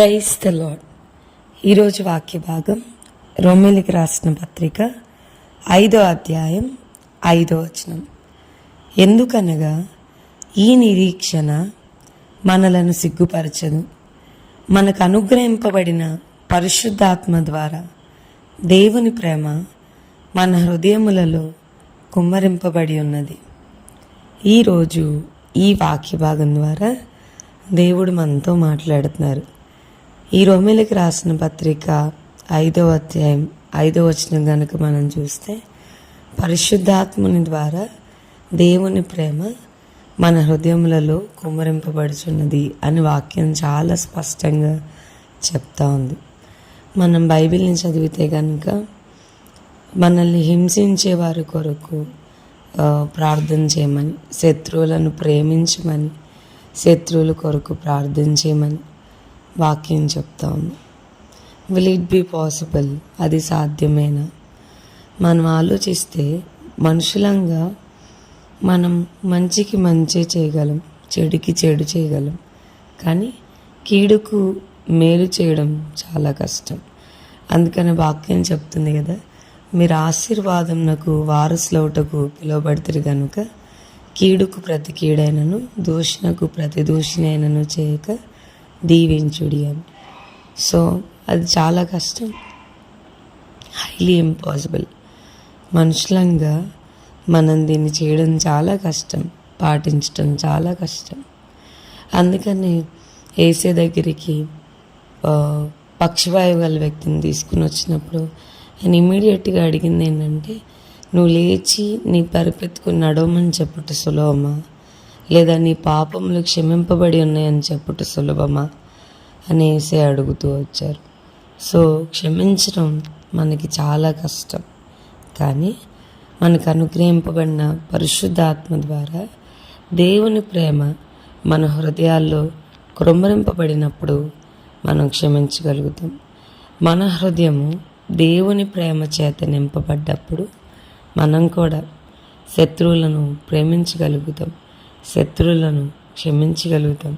Price the lord ఈరోజు వాక్య భాగం రోమిలికి రాసిన పత్రిక ఐదో అధ్యాయం ఐదో వచనం. ఎందుకనగా ఈ నిరీక్షణ మనలను సిగ్గుపరచదు. మనకు అనుగ్రహింపబడిన పరిశుద్ధాత్మ ద్వారా దేవుని ప్రేమ మన హృదయములలో కుమ్మరింపబడి ఉన్నది. ఈరోజు ఈ వాక్య భాగం ద్వారా దేవుడు మనతో మాట్లాడుతున్నారు. ఈ రోమిలకి రాసిన పత్రిక ఐదవ అధ్యాయం ఐదో వచనం కనుక మనం చూస్తే పరిశుద్ధాత్ముని ద్వారా దేవుని ప్రేమ మన హృదయములలో కుమ్మరింపబడుచున్నది అని వాక్యం చాలా స్పష్టంగా చెప్తా ఉంది. మనం బైబిల్ని చదివితే కనుక మనల్ని హింసించే వారి కొరకు ప్రార్థన చేయమని శత్రువులను ప్రేమించమని శత్రువుల కొరకు ప్రార్థన చేయమని వాక్యం చెప్తా ఉంది విల్ ఇట్ బి పాసిబుల్ అది సాధ్యమేనా? మనం ఆలోచిస్తే మనుషులంగా మనం మంచికి మంచి చేయగలం చెడుకి చెడు చేయగలం. కానీ కీడుకు మేలు చేయడం చాలా కష్టం. అందుకని వాక్యం చెప్తుంది కదా మీరు ఆశీర్వాదం నాకు వారసులవుటకు పిలువబడుతుంది కనుక కీడుకు ప్రతి కీడైనను దూషణకు ప్రతి దూషణైనను చేయక దీవించుడి అని. సో అది చాలా కష్టం. హైలీ ఇంపాసిబుల్ మనుషులంగా మనం దీన్ని చేయడం చాలా కష్టం. పాటించడం చాలా కష్టం. అందుకని ఏసే దగ్గరికి ఆ, పక్షవాయువు గల వ్యక్తిని తీసుకుని వచ్చినప్పుడు ఆయన ఇమీడియట్గా అడిగింది ఏంటంటే నువ్వు లేచి నీ పరిపెత్తుకుని నడవమని చెప్పుట సులభమా? లేదా నీ పాపములు క్షమింపబడి ఉన్నాయని చెప్పుట సులభమా? అనేసి అడుగుతూ వచ్చారు. సో క్షమించడం మనకి చాలా కష్టం. కానీ మనకు అనుగ్రహింపబడిన పరిశుద్ధాత్మ ద్వారా దేవుని ప్రేమ మన హృదయాల్లో కృమరింపబడినప్పుడు మనం క్షమించగలుగుతాం. మన హృదయము దేవుని ప్రేమ చేత నింపబడ్డప్పుడు మనం కూడా శత్రువులను ప్రేమించగలుగుతాం. శత్రువులను క్షమించగలుగుతాం.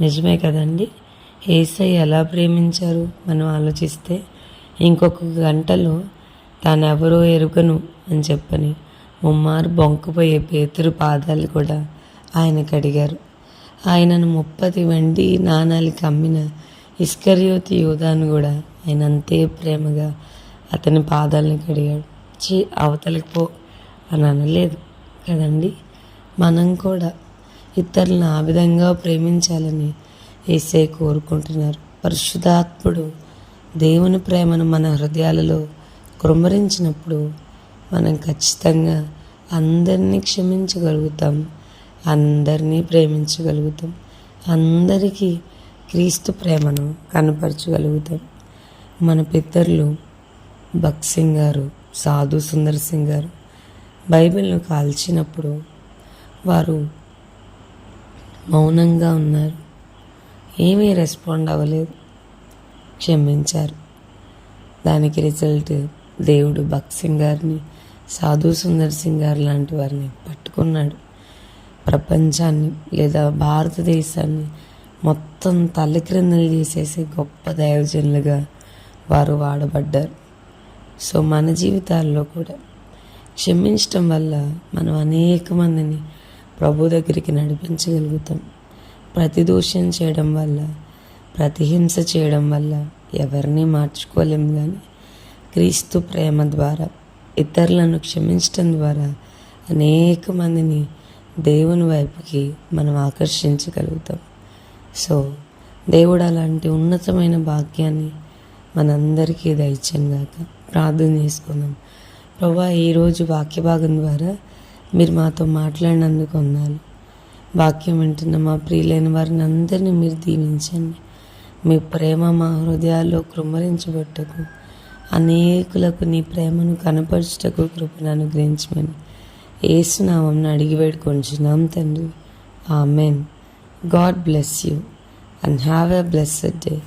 నిజమే కదండి? ఏసై ఎలా ప్రేమించారు? మనం ఆలోచిస్తే ఇంకొక గంటలో తానెవరో ఎరుగను అని చెప్పని ముమ్మారు బొంకపోయే పేతురు పాదాలు కూడా ఆయన కడిగారు ఆయనను ముప్పది వెండి నాణాలకి అమ్మిన ఇస్కర్యోతి యోధాను కూడా ఆయన అంతే ప్రేమగా అతని పాదాలను కడిగాడు. చీ అవతలికి పో అని అనలేదు కదండి? మనం కూడా ఇతరులను ఆ విధంగా ప్రేమించాలని ఏసే కోరుకుంటున్నారు. పరిశుధాత్ముడు దేవుని ప్రేమను మన హృదయాలలో కృమరించినప్పుడు మనం ఖచ్చితంగా అందరినీ క్షమించగలుగుతాం అందరినీ ప్రేమించగలుగుతాం అందరికీ క్రీస్తు ప్రేమను కనపరచగలుగుతాం. మన పితరులు భక్సింగ్ గారు సాధు సుందర్ సింగ్ గారు బైబిల్ను కాల్చినప్పుడు వారు మౌనంగా ఉన్నారు. ఏమీ రెస్పాండ్ అవ్వలేదు. క్షమించారు. దానికి రిజల్ట్ దేవుడు భక్త్ సింగ్ గారిని సాధు సుందర్ సింగ్ గారు లాంటి వారిని పట్టుకున్నాడు. ప్రపంచాన్ని లేదా భారతదేశాన్ని మొత్తం తలక్రిందలు చేసేసి గొప్ప దైవజనులుగా వారు వాడబడ్డారు. సో మన జీవితాల్లో కూడా క్షమించటం వల్ల మనం అనేక మందిని ప్రభు దగ్గరికి నడిపించగలుగుతాం. ప్రతిదూషణ చేయడం వల్ల ప్రతిహింస చేయడం వల్ల ఎవరిని మార్చుకోలేం కానీ క్రీస్తు ప్రేమ ద్వారా ఇతరులను క్షమించడం ద్వారా అనేక మందిని దేవుని వైపుకి మనం ఆకర్షించగలుగుతాం. సో దేవుడు అలాంటి ఉన్నతమైన భాగ్యాన్ని మనందరికీ దయచంగాక ప్రార్థన చేసుకుందాం. ప్రభా ఈరోజు వాక్య భాగం ద్వారా మీరు మాతో మాట్లాడినందుకు వందాలు. వాక్యం వింటున్న మా ప్రియులైన వారిని అందరినీ మీరు దీవించండి. మీ ప్రేమ మా హృదయాల్లో కృమరించబట్టకు అనేకులకు నీ ప్రేమను కనపరచుటకు కృపను అనుగ్రహించమని ఏసునామం అడిగి వేడుకొంచున్నాం తండ్రి. Amen. God bless you and have a blessed day.